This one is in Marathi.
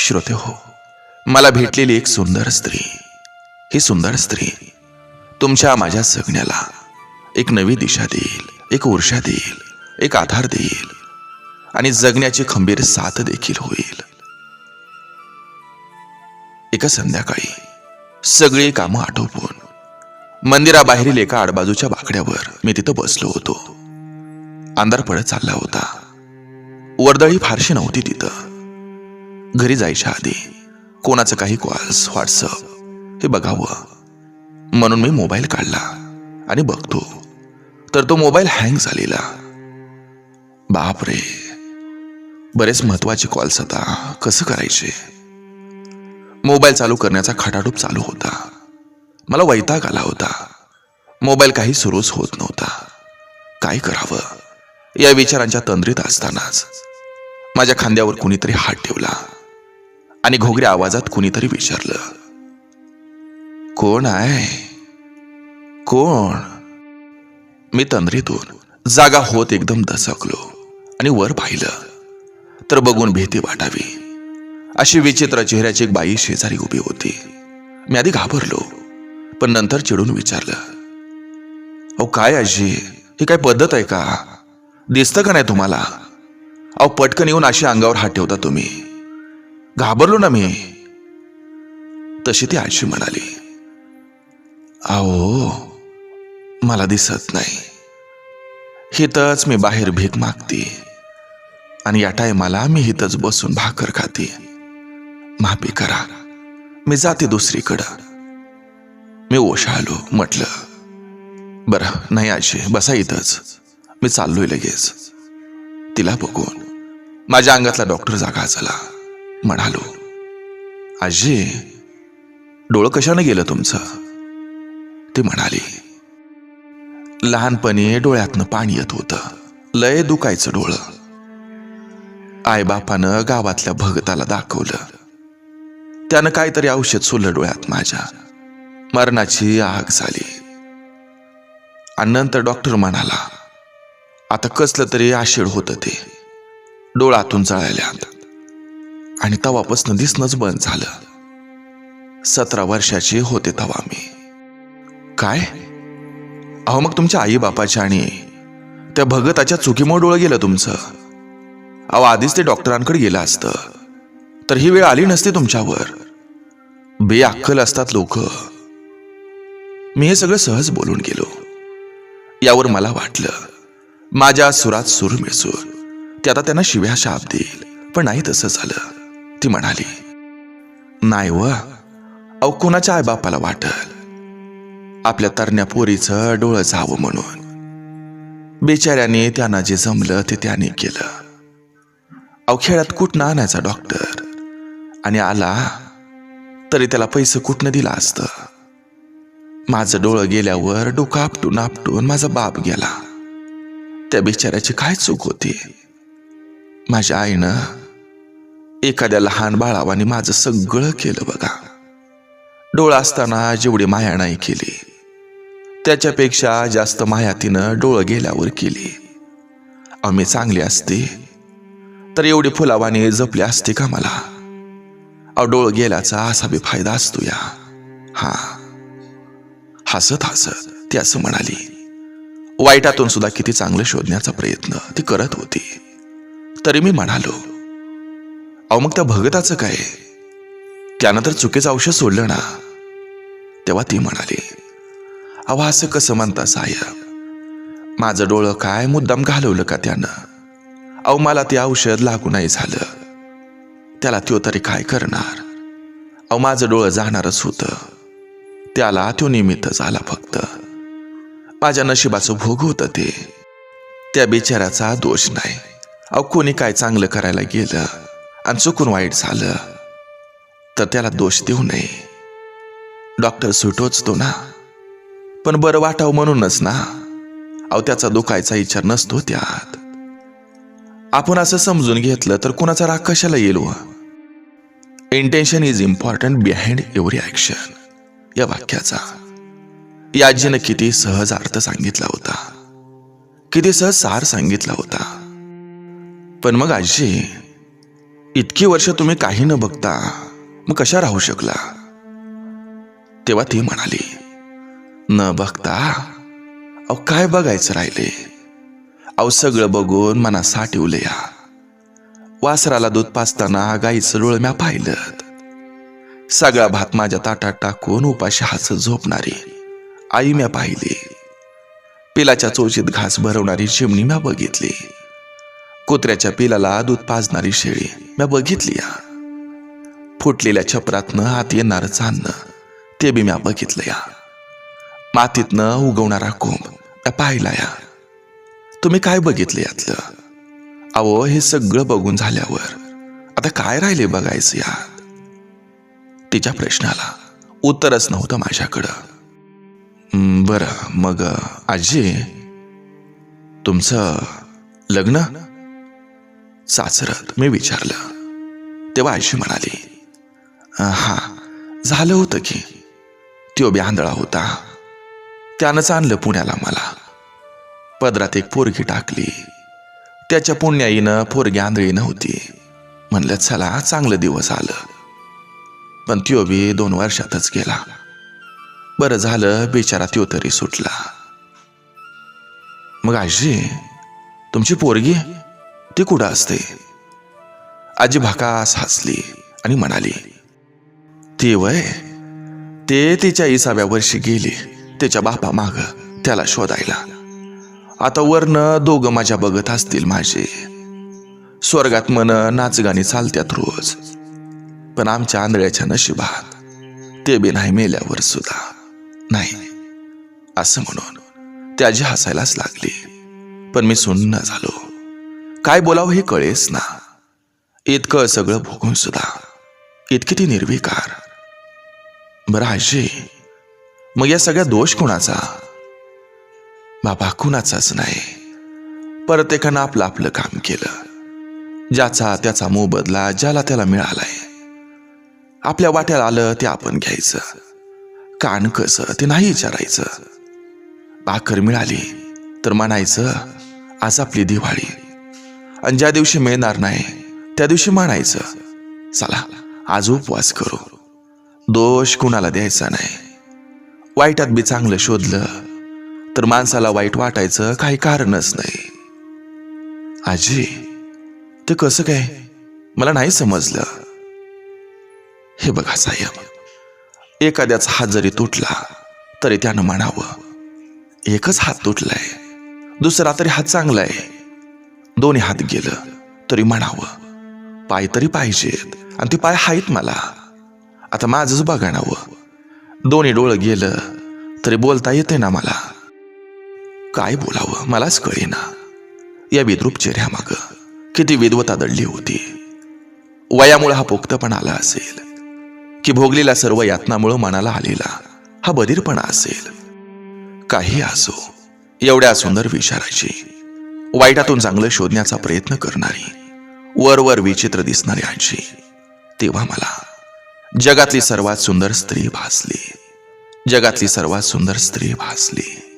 श्रोते हो मला भेटलेली एक सुंदर स्त्री. ही सुंदर स्त्री तुमच्या माझ्या जगण्याला एक नवी दिशा देईल एक ऊर्जा देईल एक आधार देईल आणि जगण्याची खंबीर साथ देखील होईल. एका संध्याकाळी सगळी कामं आटोपून मंदिराबाहेरील एका आडबाजूच्या बाकड्यावर मी तिथं बसलो होतो. अंधार पडत चालला होता. वर्दळी फारशी नव्हती तिथं. घरी जायच्या आधी कोणाचं काही कॉल्स व्हॉट्सअप हे बघावं. म्हणून मी मोबाईल काढला आणि बघतो. तर तो मोबाईल हँग झालेला. बापरे. बरेच महत्त्वाचे कॉल्स आता कसं करायचे? मोबाईल चालू करण्याचा खटाटूप चालू होता. मला वैताग आला होता. मोबाईल काही सुरूच होत नव्हता. काय करावं? या विचारांच्या तंद्रीत असतानाच माझ्या खांद्यावर कुणीतरी हात ठेवला. आणि घोगऱ्या आवाजात कुणीतरी विचारलं कोण आहे? कोण? मी तंद्रीतून जागा होत एकदम दसकलो आणि वर पाहिलं तर बघून भीती वाटावी. अशी विचित्र चेहऱ्याची एक बाई शेजारी उभी होती. मी आधी घाबरलो पण नंतर चिडून विचारलं अहो काय आजी? ही काय पद्धत आहे का? दिसतं का नाही तुम्हाला? अहो पटकन येऊन अशी अंगावर हात ठेवता तुम्ही. घाबरलो ना मी. तशी ती आजी म्हणाली अहो मला दिसत नाही. हिथंच मी बाहेर भीक मागते आणि या टायमाला मी हिथंच बसून भाकर खाते. माफी करा मी जाते दुसरीकडं. मी ओशाळलो म्हटलं बरं नाही आजी बसा इथंच. मी चाललोय लगेच. तिला बघून. माझ्या अंगातला डॉक्टर जागा झाला म्हणालो आजी डोळं कशानं गेलं तुमचं? ती म्हणाली लहानपणी डोळ्यातनं पाणी येत होतं लय दुखायचं डोळं. आईबापानं गावातल्या भगताला दाखवलं. त्यानं काहीतरी औषध सोडलं डोळ्यात माझ्या. मरणाची आग झाली. आणि नंतर डॉक्टर म्हणाला आता कसलं तरी आशेड होतं ते. डोळातून जळाल्यात. आणि तवापासनं दिसणंच बंद झालं. सतरा वर्षाचे होते तवा मी. काय? अहो मग तुमच्या आई बापाच्या आणि त्या भगताच्या चुकीमुळे डोळं गेलं तुमचं? अहो आधीच ते डॉक्टरांकडे गेलं असतं. तर ही वेळ आली नसती तुमच्यावर. बेअक्कल असतात लोक. मी हे सगळं सहज बोलून गेलो. यावर मला वाटलं माझ्या सुरात सूर मिसळून ते आता त्यांना शिव्या शाप देईल. पण नाही तसं झालं. ती म्हणाली नाही व अहो कोणाच्या आईबापाला वाटल? आपल्या तरण्या पोरीचं डोळं जावं म्हणून. बेचाऱ्याने त्यांना जे जमलं ते त्याने केलं. अहो खेळात कुठनं आणायचा डॉक्टर आणि आला तरी त्याला पैसे कुठनं दिला असतं? माझं डोळं गेल्यावर डोकं आपटून आपटून माझा बाप गेला. त्या बिचाऱ्याची काय चूक होती? माझ्या आईनं एखाद्या लहान बाळावाने माझं सगळं केलं बघा. डोळा असताना जेवढी माया नाही केली त्याच्यापेक्षा जास्त माया तिनं डोळं गेल्यावर केली. आम्ही चांगली असते तर एवढी फुलावाने जपली असते का मला? अहो डोळ गेल्याचा असा बी फायदा असतो या. हा. हसत हसत ती असं म्हणाली वाईटातून सुद्धा किती चांगलं शोधण्याचा प्रयत्न ती करत होती. तरी मी म्हणालो अहो मग त्या भगताचं काय? त्यानं तर चुकीचं औषध सोडलं ना. तेव्हा ती म्हणाली अहो असं कसं म्हणता साहेब? माझं डोळं काय मुद्दाम घालवलं का त्यानं? अहो मला ते औषध लागू नाही झालं. त्याला त्यो तरी काय करणार? अहो माझं डोळं जाणारच होतं. त्याला तो निमित्त झाला फक्त. माझ्या नशिबाचं भोग होतं ते. त्या बिचाराचा दोष नाही. अहो कोणी काय चांगलं करायला गेलं? आणि चुकून वाईट झालं तर त्याला दोष देऊ नये. डॉक्टर सुटोचतो ना. पण बरं वाटावं म्हणूनच ना. अहो त्याचा दुखायचा विचार नसतो त्यात. आपण असं समजून घेतलं तर कुणाचा राग कशाला येईल व? Intention is important behind every action या वाक्याचा. या आजीनं किती सहज अर्थ सांगितला होता. किती सहज सार सांगितला होता. पण मग आजी इतकी वर्ष तुम्ही काही न बघता मग कशा राहू शकला? तेव्हा ती म्हणाली न बघता अहो काय बघायचं राहिले? अहो सगळं बघून मना साठवलं या. वासराला दूध पाचताना गाईचं डोळ म्या पाहिलं सगळा भात माझ्या ताटात टाकून उपाशी हाच झोपणारी आई म्या पाहिली. पिलाच्या चोचीत घास भरवणारी चिमणी म्या बघितली. कुत्र्याच्या पिलाला दूध पाजणारी शेळी. म्या बघितली या. फुटलेल्या छपरातनं हात येणार अन्न ते बी म्या बघितलं या. मातीतनं उगवणारा कोंब. म्या पाहिला या. तुम्ही काय बघितलं यातलं? अहो हे सगळं बघून झाल्यावर आता काय राहिले बघायचं या? तिच्या प्रश्नाला उत्तरच नव्हतं माझ्याकडं. बरं मग आजी तुमचं लग्न? चाचरत मी विचारलं. तेव्हा आयशी म्हणाली हा झालं होतं की. तो आंधळा होता. त्यानंच आणलं पुण्याला मला. पदरात एक पोरगी टाकली. त्याच्या पुण्याईनं पोरगी आंधळी नव्हती. म्हणलं चला चांगलं दिवस आलं. पण त्यो बी दोन वर्षातच गेला. बरं झालं बिचारा त्यो तरी सुटला. मग आजी तुमची पोरगी? ती कुठं असते? आजी भाकास हसली आणि म्हणाली ती वय? ते तिच्या इसाव्या वर्षी गेली त्याच्या बापा माग त्याला शोधायला. आता वरनं दोघं माझ्या बघत असतील माझे. स्वर्गात मन नाचगाणी चालत्यात रोज. पण आमच्या आंधळ्याच्या नशिबात ते बी नाही मेल्यावर सुद्धा. नाही. असं म्हणून ती आजी हसायलाच लागली. पण मी सुन्न झालो. काय बोलावं हे कळेच ना. इतकं सगळं भोगून सुद्धा. इतकी ती निर्विकार. बरं आजी मग या सगळ्या दोष कोणाचा? बाबा कुणाचाच नाही. प्रत्येकानं आपलं आपलं काम केलं. ज्याचा त्याचा मोबदला ज्याला त्याला मिळालाय. आपल्या वाट्याला आलं ते आपण घ्यायचं. कान कसं ते नाही विचारायचं. भाकर मिळाली तर म्हणायचं आज आपली दिवाळी. आणि ज्या दिवशी मिळणार नाही त्या दिवशी म्हणायचं चला आज उपवास करू. दोष कुणाला द्यायचा नाही. वाईटात बी चांगलं शोधलं तर माणसाला वाईट वाटायचं काही कारणच नाही. आजी ते कसं काय? मला नाही समजलं. हे बघा साहेब एखाद्याचा हात जरी तुटला तरी त्यानं म्हणावं एकच हात तुटलाय दुसरा तरी हात चांगला आहे दोन्ही हात गेलं तरी म्हणावं पाय तरी पाहिजेत आणि ते पाय आहेत मला. आता माझंच बघाणावं दोन्ही डोळं गेलं तरी बोलता येते ना मला. काय बोलावं मलाच कळेना. या विद्रूप चेहऱ्यामाग किती विद्वता दडली होती. वयामुळे हा पोक्तपणा आला असेल की भोगलेल्या सर्व यातनामुळं मनाला आलेला हा बधीरपणा असेल. काही असो एवढ्या सुंदर विचाराची वाईटातून चांगलं शोधण्याचा प्रयत्न करणारी वरवर विचित्र दिसणारी आजी. तेव्हा मला जगातली सर्वात सुंदर स्त्री भासली. जगातली सर्वात सुंदर स्त्री भासली.